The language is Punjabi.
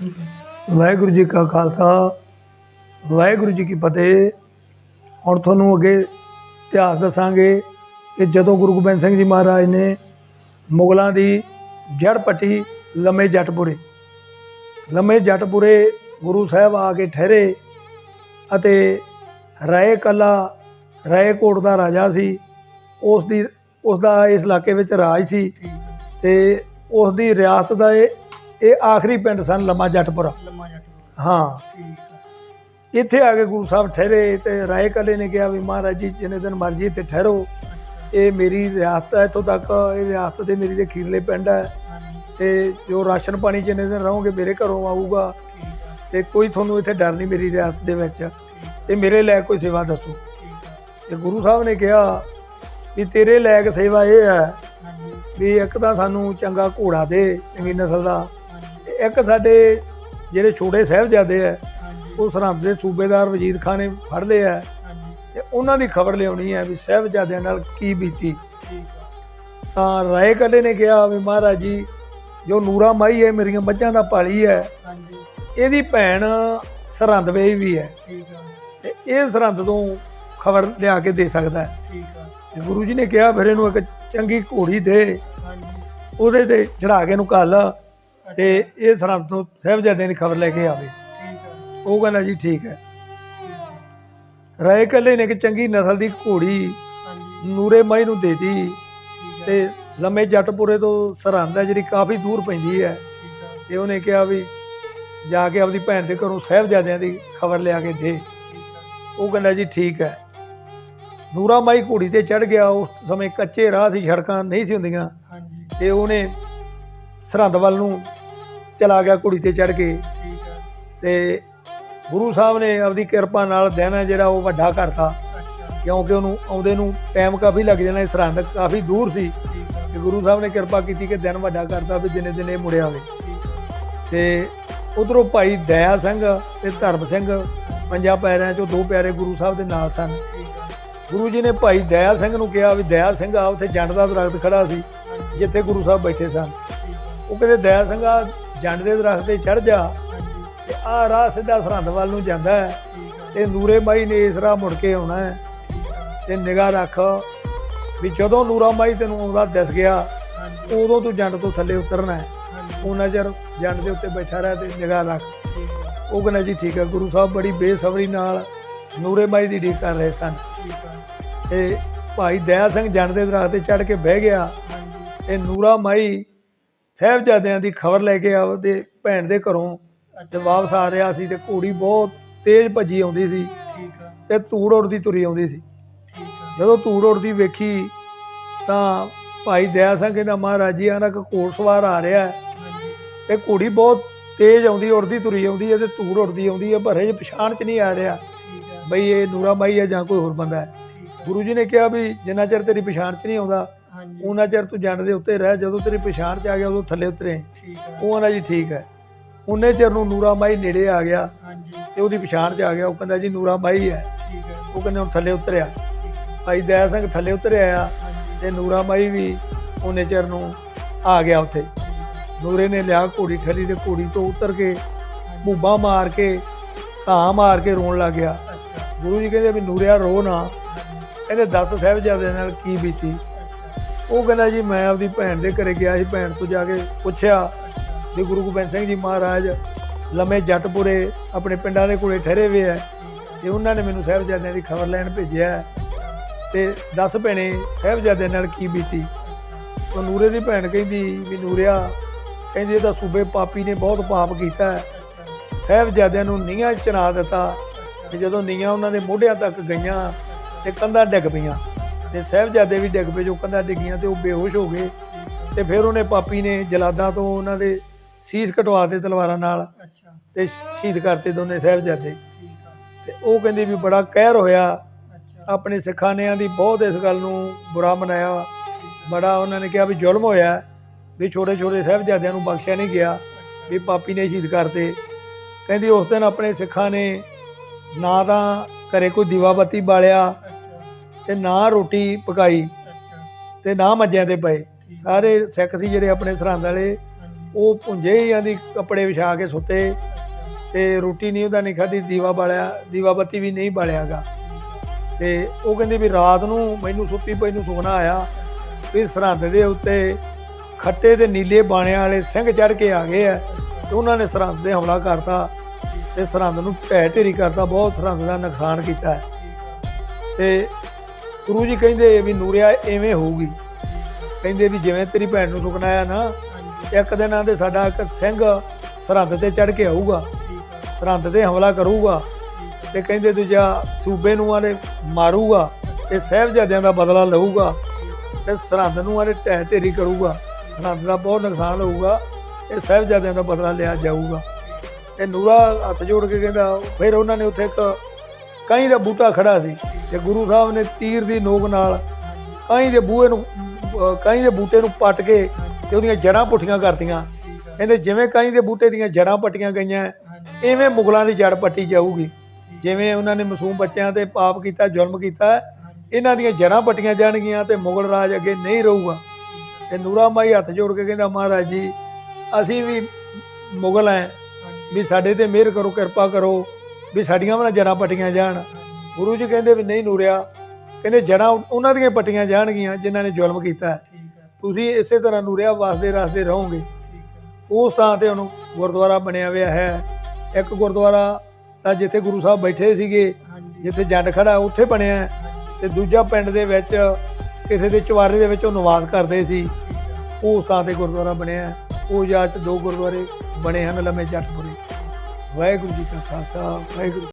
ਵਾਹਿਗੁਰੂ ਜੀ ਕਾ ਖਾਲਸਾ, ਵਾਹਿਗੁਰੂ ਜੀ ਕੀ ਫਤਿਹ। ਹੁਣ ਤੁਹਾਨੂੰ ਅੱਗੇ ਇਤਿਹਾਸ ਦੱਸਾਂਗੇ ਕਿ ਜਦੋਂ ਗੁਰੂ ਗੋਬਿੰਦ ਸਿੰਘ ਜੀ ਮਹਾਰਾਜ ਨੇ ਮੁਗਲਾਂ ਦੀ ਜੜ ਪੱਟੀ ਲੰਮੇ ਜੱਟਪੁਰੇ ਲੰਮੇ ਜੱਟਪੁਰੇ ਗੁਰੂ ਸਾਹਿਬ ਆ ਕੇ ਠਹਿਰੇ ਅਤੇ ਰਾਏ ਕਲਾ ਰਾਏ ਕੋਟ ਦਾ ਰਾਜਾ ਸੀ। ਉਸ ਦੀ, ਉਸ ਦਾ ਇਸ ਇਲਾਕੇ ਵਿੱਚ ਰਾਜ ਸੀ ਠੀਕ ਤੇ ਉਸ ਦੀ ਰਿਆਸਤ ਦਾ ਇਹ ਇਹ ਆਖਰੀ ਪਿੰਡ ਸਨ ਲੰਮਾ ਜੱਟਪੁਰਾ। ਲੰਮਾ ਜੱਟ ਹਾਂ। ਇੱਥੇ ਆ ਕੇ ਗੁਰੂ ਸਾਹਿਬ ਠਹਿਰੇ ਤੇ ਰਾਏ ਕਲੇ ਨੇ ਕਿਹਾ ਵੀ ਮਹਾਰਾਜ ਜੀ ਜਿੰਨੇ ਦਿਨ ਮਰਜ਼ੀ ਇੱਥੇ ਠਹਿਰੋ। ਇਹ ਮੇਰੀ ਰਿਆਸਤ ਹੈ ਇੱਥੋਂ ਤੱਕ ਇਹ ਰਿਆਸਤ ਦੇ ਮੇਰੀ ਦੇ ਖੀਰਲੇ ਪਿੰਡ ਹੈ। ਤੇ ਜੋ ਰਾਸ਼ਨ ਪਾਣੀ ਜਿੰਨੇ ਦਿਨ ਰਹੋਗੇ ਮੇਰੇ ਘਰੋਂ ਆਊਗਾ। ਤੇ ਕੋਈ ਤੁਹਾਨੂੰ ਇੱਥੇ ਡਰ ਨਹੀਂ ਮੇਰੀ ਰਿਆਸਤ ਦੇ ਵਿੱਚ। ਤੇ ਮੇਰੇ ਲੈ ਕੋਈ ਸੇਵਾ ਦੱਸੋ। ਤੇ ਗੁਰੂ ਸਾਹਿਬ ਨੇ ਕਿਹਾ ਵੀ ਤੇਰੇ ਲਾਇਕ ਸੇਵਾ ਇਹ ਹੈ ਵੀ ਇੱਕ ਤਾਂ ਸਾਨੂੰ ਚੰਗਾ ਘੋੜਾ ਦੇ ਚੰਗੀ ਨਸਲ ਦਾ। ਇੱਕ ਸਾਡੇ ਜਿਹੜੇ ਛੋਟੇ ਸਾਹਿਬਜ਼ਾਦੇ ਆ ਉਹ ਸਰਹੰਦ ਦੇ ਸੂਬੇਦਾਰ ਵਜ਼ੀਰ ਖਾਨ ਨੇ ਫੜ ਲਏ ਆ ਤੇ ਉਹਨਾਂ ਦੀ ਖਬਰ ਲਿਆਉਣੀ ਹੈ ਵੀ ਸਾਹਿਬਜ਼ਾਦਿਆਂ ਨਾਲ ਕੀ ਬੀਤੀ। ਤਾਂ ਰਾਏ ਕੱਲੇ ਨੇ ਕਿਹਾ ਵੀ ਮਹਾਰਾਜ ਜੀ ਜੋ ਨੂਰਾ ਮਾਈ ਹੈ ਮੇਰੀਆਂ ਮੱਝਾਂ ਦਾ ਪਾਲੀ ਹੈ ਇਹਦੀ ਭੈਣ ਸਰਹੰਦ ਵੇਈ ਵੀ ਹੈ। ਤੇ ਇਹ ਸਰਹੰਦ ਤੋਂ ਖਬਰ ਲਿਆ ਕੇ ਦੇ ਸਕਦਾ ਹੈ। ਠੀਕ ਤੇ ਗੁਰੂ ਜੀ ਨੇ ਕਿਹਾ ਫਿਰ ਇਹਨੂੰ ਇੱਕ ਚੰਗੀ ਘੋੜੀ ਦੇ ਉਹਦੇ ਤੇ ਚੜਾ ਕੇ ਇਹਨੂੰ ਘੱਲ। ਤੇ ਇਹ ਸਰਹੰਦ ਤੋਂ ਸਾਹਿਬਜ਼ਾਦਿਆਂ ਦੀ ਖਬਰ ਲੈ ਕੇ ਆਵੇ। ਉਹ ਕਹਿੰਦਾ ਜੀ ਠੀਕ ਹੈ। ਰਾਏ ਕੱਲੇ ਨੇ ਇੱਕ ਚੰਗੀ ਨਸਲ ਦੀ ਘੋੜੀ ਨੂਰੇ ਮਾਈ ਨੂੰ ਦੇਤੀ ਤੇ ਲੰਮੇ ਜੱਟਪੁਰੇ ਤੋਂ ਸਰਹੰਦ ਹੈ ਜਿਹੜੀ ਕਾਫੀ ਦੂਰ ਪੈਂਦੀ ਹੈ। ਤੇ ਉਹਨੇ ਕਿਹਾ ਵੀ ਜਾ ਕੇ ਆਪਦੀ ਭੈਣ ਦੇ ਘਰੋਂ ਸਾਹਿਬਜ਼ਾਦਿਆਂ ਦੀ ਖਬਰ ਲਿਆ ਕੇ ਦੇ। ਉਹ ਕਹਿੰਦਾ ਜੀ ਠੀਕ ਹੈ। ਨੂਰਾ ਮਾਈ ਘੋੜੀ ਤੇ ਚੜ ਗਿਆ ਉਸ ਸਮੇਂ ਕੱਚੇ ਰਾਹ ਸੀ ਸੜਕਾਂ ਨਹੀਂ ਸੀ ਹੁੰਦੀਆਂ। ਤੇ ਉਹਨੇ ਸਰਹੰਦ ਵੱਲ ਨੂੰ ਚਲਾ ਗਿਆ ਘੋੜੀ ਤੇ ਚੜ ਕੇ। ਠੀਕ ਹੈ ਤੇ ਗੁਰੂ ਸਾਹਿਬ ਨੇ ਆਪਦੀ ਕਿਰਪਾ ਨਾਲ ਦਿਨ ਹੈ ਜਿਹੜਾ ਉਹ ਵੱਡਾ ਕਰਤਾ। ਕਿਉਂਕਿ ਉਹਨੂੰ ਆਉਂਦੇ ਨੂੰ ਟਾਈਮ ਕਾਫੀ ਲੱਗ ਜਾਣਾ ਸੀ, ਸਰਹੰਦ ਕਾਫੀ ਦੂਰ ਸੀ। ਤੇ ਗੁਰੂ ਸਾਹਿਬ ਨੇ ਕਿਰਪਾ ਕੀਤੀ ਕਿ ਦਿਨ ਵੱਡਾ ਕਰਤਾ ਵੀ ਦਿਨੇ ਦਿਨੇ ਮੁੜਿਆ ਆਵੇ ਠੀਕ ਹੈ ਤੇ ਉਧਰੋਂ ਭਾਈ ਦਇਆ ਸਿੰਘ ਤੇ ਧਰਮ ਸਿੰਘ ਪੰਜਾਂ ਪਿਆਰਿਆਂ ਚੋਂ ਦੋ ਪਿਆਰੇ ਗੁਰੂ ਸਾਹਿਬ ਦੇ ਨਾਲ ਸਨ। ਗੁਰੂ ਜੀ ਨੇ ਭਾਈ ਦਇਆ ਸਿੰਘ ਨੂੰ ਕਿਹਾ ਵੀ ਦਇਆ ਸਿੰਘ ਆ ਉੱਥੇ ਜੰਡ ਦਾ ਦਰਖਤ ਖੜਾ ਸੀ ਜਿੱਥੇ ਗੁਰੂ ਸਾਹਿਬ ਬੈਠੇ ਸਨ। ਉਹ ਕਹਿੰਦੇ ਦਇਆ ਸਿੰਘ ਆ ਜੰਡ ਦੇ ਦਰਖਤ ਤੇ ਚੜ ਜਾ ਤੇ ਆ ਰਾਹ ਸਿੱਧਾ ਸਰਹੰਦ ਵੱਲ ਨੂੰ ਜਾਂਦਾ ਹੈ। ਤੇ ਨੂਰੇ ਮਾਈ ਨੇ ਇਸ ਰਾਹ ਮੁੜ ਕੇ ਆਉਣਾ ਹੈ। ਤੇ ਨਿਗਾਹ ਰੱਖ ਵੀ ਜਦੋਂ ਨੂਰਾ ਮਾਈ ਤੈਨੂੰ ਆਉਂਦਾ ਦਿਸ ਗਿਆ ਉਦੋਂ ਤੂੰ ਜੰਡ ਤੋਂ ਥੱਲੇ ਉਤਰਨਾ ਹੈ। ਹਾਂਜੀ। ਉਹਨਾਂ ਚਿਰ ਜੰਡ ਦੇ ਉੱਤੇ ਬੈਠਾ ਰਹਿ ਤੇ ਨਿਗਾਹ ਰੱਖ। ਉਹ ਕਹਿੰਦਾ ਜੀ ਠੀਕ ਹੈ ਗੁਰੂ ਸਾਹਿਬ ਬੜੀ ਬੇਸਬਰੀ ਨਾਲ ਨੂਰੇ ਮਾਈ ਦੀ ਢੀਕ ਕਰ ਰਹੇ ਸਨ। ਤੇ ਭਾਈ ਦਇਆ ਸਿੰਘ ਜੰਡ ਦੇ ਦਰਖਤ ਤੇ ਚੜ ਕੇ ਬਹਿ ਗਿਆ। ਤੇ ਨੂਰਾ ਮਾਈ ਸਾਹਿਬਜ਼ਾਦਿਆਂ ਦੀ ਖਬਰ ਲੈ ਕੇ ਆਪਦੇ ਭੈਣ ਦੇ ਘਰੋਂ ਤੇ ਵਾਪਸ ਆ ਰਿਹਾ ਸੀ ਤੇ ਘੋੜੀ ਬਹੁਤ ਤੇਜ਼ ਭੱਜੀ ਆਉਂਦੀ ਸੀ ਤੇ ਧੂੜ ਉੜਦੀ ਤੁਰੀ ਆਉਂਦੀ ਸੀ। ਜਦੋਂ ਧੂੜ ਉੜਦੀ ਵੇਖੀ ਤਾਂ ਭਾਈ ਦਇਆ ਸਿੰਘ ਕਹਿੰਦਾ ਮਹਾਰਾਜ ਜੀ ਆਨਾ ਕਿ ਘੋੜ ਸਵਾਰ ਆ ਰਿਹਾ ਤੇ ਘੋੜੀ ਬਹੁਤ ਤੇਜ਼ ਆਉਂਦੀ ਉੜਦੀ ਤੁਰੀ ਆਉਂਦੀ ਹੈ ਤੇ ਧੂੜ ਉੜਦੀ ਆਉਂਦੀ ਹੈ ਪਰ ਇਹ ਪਛਾਣ ਚ ਨਹੀਂ ਆ ਰਿਹਾ ਬਈ ਇਹ ਨੂਰਾ ਮਾਈ ਹੈ ਜਾਂ ਕੋਈ ਹੋਰ ਬੰਦਾ ਹੈ। ਗੁਰੂ ਜੀ ਨੇ ਕਿਹਾ ਵੀ ਜਿੰਨਾ ਚਿਰ ਤੇਰੀ ਪਛਾਣ ਚ ਨਹੀਂ ਆਉਂਦਾ ਹਾਂਜੀ। ਉਹਨਾਂ ਚਿਰ ਤੂੰ ਜੰਡ ਦੇ ਉੱਤੇ ਰਹਿ ਜਦੋਂ ਤੇਰੀ ਪਛਾਣ ਚ ਆ ਗਿਆ ਉਦੋਂ ਥੱਲੇ ਉਤਰੇ। ਠੀਕ ਹੈ ਉਹ ਕਹਿੰਦਾ ਜੀ ਠੀਕ ਹੈ। ਉਹਨੇ ਚਿਰ ਨੂੰ ਨੂਰਾ ਮਾਈ ਨੇੜੇ ਆ ਗਿਆ ਹਾਂਜੀ। ਤੇ ਉਹਦੀ ਪਛਾਣ ਚ ਆ ਗਿਆ। ਉਹ ਕਹਿੰਦਾ ਜੀ ਨੂਰਾ ਮਾਈ ਹੈ। ਠੀਕ ਹੈ ਉਹ ਕਹਿੰਦੇ ਹੁਣ ਥੱਲੇ ਉਤਰਿਆ। ਭਾਈ ਦਇਆ ਸਿੰਘ ਥੱਲੇ ਉਤਰਿਆ ਆ ਤੇ ਨੂਰਾ ਮਾਈ ਵੀ ਉਹਨੇ ਚਿਰ ਨੂੰ ਆ ਗਿਆ ਉੱਥੇ। ਨੂਰੇ ਨੇ ਲਿਆ ਘੋੜੀ ਠੱਲੀ ਤੇ ਘੋੜੀ ਤੋਂ ਉਤਰ ਕੇ ਭੂਬਾ ਮਾਰ ਕੇ ਧਾਂ ਮਾਰ ਕੇ ਰੋਣ ਲੱਗ ਗਿਆ। ਗੁਰੂ ਜੀ ਕਹਿੰਦੇ ਵੀ ਨੂਰਿਆ ਰੋ ਨਾ। ਕਹਿੰਦੇ ਦੱਸ ਸਾਹਿਬਜ਼ਾਦੇ ਨਾਲ ਕੀ ਬੀਤੀ? ਉਹ ਕਹਿੰਦਾ ਜੀ, ਮੈਂ ਆਪਦੀ ਭੈਣ ਦੇ ਘਰੇ ਗਿਆ ਸੀ, ਭੈਣ ਤੋਂ ਜਾ ਕੇ ਪੁੱਛਿਆ ਵੀ ਗੁਰੂ ਗੋਬਿੰਦ ਸਿੰਘ ਜੀ ਮਹਾਰਾਜ, ਲੰਮੇ ਜੱਟਪੁਰੇ ਆਪਣੇ ਪਿੰਡਾਂ ਦੇ ਕੋਲੇ ਠਹਿਰੇ ਹੋਏ ਆ ਤੇ ਉਹਨਾਂ ਨੇ ਮੈਨੂੰ ਸਾਹਿਬਜ਼ਾਦਿਆਂ ਦੀ ਖਬਰ ਲੈਣ ਭੇਜਿਆ ਹੈ। ਤੇ ਦੱਸ ਭੈਣੇ, ਸਾਹਿਬਜ਼ਾਦਿਆਂ ਨਾਲ ਕੀ ਬੀਤੀ ਉਹ ਨੂਰੇ ਦੀ ਭੈਣ ਕਹਿੰਦੀ ਵੀ ਨੂਰਿਆ, ਕਹਿੰਦੀ ਇਹਦਾ ਸੂਬੇ ਪਾਪੀ ਨੇ ਬਹੁਤ ਪਾਪ ਕੀਤਾ ਹੈ ਸਾਹਿਬਜ਼ਾਦਿਆਂ ਨੂੰ ਨੀਹਾਂ ਚਨਾ ਦਿੱਤਾ ਤੇ ਜਦੋਂ ਨੀਹਾਂ ਉਹਨਾਂ ਦੇ ਮੋਢਿਆਂ ਤੱਕ ਗਈਆਂ ਤੇ ਕੰਧਾਂ ਡਿੱਗ ਪਈਆਂ ਤੇ ਸਾਹਿਬਜ਼ਾਦੇ ਵੀ ਡਿੱਗ ਪਏ ਜੋ ਕੰਧਾਂ ਡਿੱਗੀਆਂ ਤੇ ਉਹ ਬੇਹੋਸ਼ ਹੋ ਗਏ। ਤੇ ਫਿਰ ਉਹਨੇ ਪਾਪੀ ਨੇ ਜਲਾਦਾਂ ਤੋਂ ਉਹਨਾਂ ਦੇ ਸੀਸ ਕਟਵਾ ਦੇ ਤਲਵਾਰਾਂ ਨਾਲ ਤੇ ਸ਼ਹੀਦ ਕਰਤੇ ਦੋਨੇ ਸਾਹਿਬਜ਼ਾਦੇ। ਤੇ ਉਹ ਕਹਿੰਦੀ ਵੀ ਬੜਾ ਕਹਿਰ ਹੋਇਆ। ਆਪਣੇ ਸਿੱਖਾਨਿਆਂ ਦੀ ਬਹੁਤ ਇਸ ਗੱਲ ਨੂੰ ਬੁਰਾ ਮਨਾਇਆ। ਬੜਾ ਉਹਨਾਂ ਨੇ ਕਿਹਾ ਵੀ ਜ਼ੁਲਮ ਹੋਇਆ। ਵੀ ਛੋਟੇ ਛੋਟੇ ਸਾਹਿਬਜ਼ਾਦਿਆਂ ਨੂੰ ਬਖਸ਼ਿਆ ਨਹੀਂ ਗਿਆ। ਵੀ ਪਾਪੀ ਨੇ ਸ਼ਹੀਦ ਕਰਤੇ ਕਹਿੰਦੀ ਉਸ ਦਿਨ ਆਪਣੇ ਸਿੱਖਾਂ ਨੇ ਨਾ ਤਾਂ ਘਰੇ ਕੋਈ ਦੀਵਾ ਬੱਤੀ ਬਾਲਿਆ। ਤੇ ਨਾ ਰੋਟੀ ਪਕਾਈ ਅੱਛਾ। ਤੇ ਨਾ ਮੱਜਿਆਂ ਤੇ ਪਏ। ਸਾਰੇ ਸਿੱਖ ਸੀ ਜਿਹੜੇ ਆਪਣੇ ਸਰਹੰਦ ਵਾਲੇ ਉਹ ਪੁੰਜੇ ਹੀ ਆਂਦੀ ਕੱਪੜੇ ਵਿਛਾ ਕੇ ਸੁੱਤੇ। ਤੇ ਰੋਟੀ ਨਹੀਂ ਉਹਦਾ ਨਹੀਂ ਖਾਧੀ ਦੀਵਾ ਬਾਲਿਆ ਦੀਵਾ ਬੱਤੀ ਵੀ ਨਹੀਂ ਬਾਲਿਆਗਾ। ਤੇ ਉਹ ਕਹਿੰਦੀ ਵੀ ਰਾਤ ਨੂੰ ਮੈਨੂੰ ਸੁੱਤੀ ਪਈ ਨੂੰ ਸੁਪਨਾ ਆਇਆ। ਵੀ ਸਰਹੰਦ ਦੇ ਉੱਤੇ ਖੱਟੇ ਤੇ ਨੀਲੇ ਬਾਣਿਆਂ ਵਾਲੇ ਸਿੰਘ ਚੜ ਕੇ ਆ ਗਏ ਆ ਤੇ ਉਹਨਾਂ ਨੇ ਸਰਹੰਦ ਤੇ ਹਮਲਾ ਕਰਤਾ ਤੇ ਸਰਹੰਦ ਨੂੰ ਢਹਿ ਢੇਰੀ ਕਰਤਾ ਬਹੁਤ ਸਰਹੰਦ ਦਾ ਨੁਕਸਾਨ ਕੀਤਾ। ਤੇ ਗੁਰੂ ਜੀ ਕਹਿੰਦੇ ਵੀ ਨੂਰਿਆ ਐਵੇਂ ਹੋਊਗੀ। ਕਹਿੰਦੇ ਵੀ ਜਿਵੇਂ ਤੇਰੀ ਭੈਣ ਨੂੰ ਸੁਪਨਾ ਆਇਆ ਨਾ ਇੱਕ ਦਿਨ ਆਂਦੇ ਸਾਡਾ ਇੱਕ ਸਿੰਘ ਸਰਹੰਦ ਤੇ ਚੜ ਕੇ ਆਊਗਾ। ਸਰਹੰਦ ਤੇ ਹਮਲਾ ਕਰੂਗਾ ਤੇ ਕਹਿੰਦੇ ਦੂਜਾ ਸੂਬੇ ਨੂੰ ਆਲੇ ਮਾਰੂਗਾ ਤੇ ਸਾਹਿਬਜ਼ਾਦਿਆਂ ਦਾ ਬਦਲਾ ਲਊਗਾ ਤੇ ਸਰਹੰਦ ਨੂੰ ਆਲੇ ਢਹਿ ਢੇਰੀ ਕਰੂਗਾ। ਸਰਹੰਦ ਦਾ ਬਹੁਤ ਨੁਕਸਾਨ ਹੋਊਗਾ ਇਹ ਸਾਹਿਬਜ਼ਾਦਿਆਂ ਦਾ ਬਦਲਾ ਲਿਆ ਜਾਊਗਾ। ਤੇ ਨੂਰਾ ਹੱਥ ਜੋੜ ਕੇ ਕਹਿੰਦਾ ਫਿਰ ਉਹਨਾਂ ਨੇ ਉੱਥੇ ਇੱਕ ਕਾਈ ਦਾ ਬੂਟਾ ਖੜਾ ਸੀ। ਤੇ ਗੁਰੂ ਸਾਹਿਬ ਨੇ ਤੀਰ ਦੀ ਨੋਕ ਨਾਲ ਕਾਈ ਦੇ ਬੂਹੇ ਨੂੰ, ਅਹ, ਕਾਈ ਦੇ ਬੂਟੇ ਨੂੰ ਪੱਟ ਕੇ ਤੇ ਉਹਦੀਆਂ ਜੜਾਂ ਪੁੱਠੀਆਂ ਕਰਤੀਆਂ। ਕਹਿੰਦੇ ਜਿਵੇਂ ਕਾਈ ਦੇ ਬੂਟੇ ਦੀਆਂ ਜੜਾਂ ਪੱਟੀਆਂ ਗਈਆਂ ਹਾਂਜੀ ਇਵੇਂ ਮੁਗਲਾਂ ਦੀ ਜੜ ਪੱਟੀ ਜਾਊਗੀ। ਜਿਵੇਂ ਉਹਨਾਂ ਨੇ ਮਾਸੂਮ ਬੱਚਿਆਂ ਤੇ ਪਾਪ ਕੀਤਾ, ਜ਼ੁਲਮ ਕੀਤਾ, ਇਹਨਾਂ ਦੀਆਂ ਜੜਾਂ ਪੱਟੀਆਂ ਜਾਣਗੀਆਂ ਤੇ ਮੁਗਲ ਰਾਜ ਅੱਗੇ ਨਹੀਂ ਰਹੂਗਾ। ਤੇ ਨੂਰਾ ਮਾਈ ਹੱਥ ਜੋੜ ਕੇ ਕਹਿੰਦਾ, ਮਹਾਰਾਜ ਜੀ, ਅਸੀਂ ਵੀ ਮੁਗਲ ਐ, ਵੀ ਸਾਡੇ ਤੇ ਮਿਹਰ ਕਰੋ, ਕਿਰਪਾ ਕਰੋ, ਵੀ ਸਾਡੀਆਂ ਵੀ ਨਾ ਜੜਾਂ ਪੱਟੀਆਂ ਜਾਣ। ਗੁਰੂ ਜੀ ਕਹਿੰਦੇ ਵੀ ਨਹੀਂ ਨੂਰਿਆ। ਕਹਿੰਦੇ ਜੜਾਂ ਉਹਨਾਂ ਦੀਆਂ ਪੱਟੀਆਂ ਜਾਣਗੀਆਂ ਜਿਨ੍ਹਾਂ ਨੇ ਜ਼ੁਲਮ ਕੀਤਾ। ਤੁਸੀਂ ਇਸੇ ਤਰ੍ਹਾਂ ਨੂਰਿਆ ਵਸਦੇ ਰਸਦੇ ਰਹੋਗੇ। ਉਸ ਥਾਂ ਤੇ ਹੁਣ ਗੁਰਦੁਆਰਾ ਬਣਿਆ ਹੋਇਆ ਹੈ। ਇੱਕ ਗੁਰਦੁਆਰਾ ਤਾਂ ਜਿੱਥੇ ਗੁਰੂ ਸਾਹਿਬ ਬੈਠੇ ਸੀਗੇ ਜਿੱਥੇ ਜੰਡ ਖੜਾ ਉੱਥੇ ਬਣਿਆ ਤੇ ਦੂਜਾ ਪਿੰਡ ਦੇ ਵਿੱਚ ਕਿਸੇ ਦੇ ਚਵਾਰੇ ਦੇ ਵਿੱਚ ਉਹ ਨਿਵਾਸ ਕਰਦੇ ਸੀ। ਉਸ ਥਾਂ ਤੇ ਗੁਰਦੁਆਰਾ ਬਣਿਆ। ਉਹ ਯਾਦ ਚ ਦੋ ਗੁਰਦੁਆਰੇ ਬਣੇ ਹਨ ਲੰਮੇ ਜੱਟਪੁਰੇ ਵਾਹਿਗੁਰੂ ਜੀ ਕਾ ਖਾਲਸਾ ਵਾਹਿਗੁਰੂ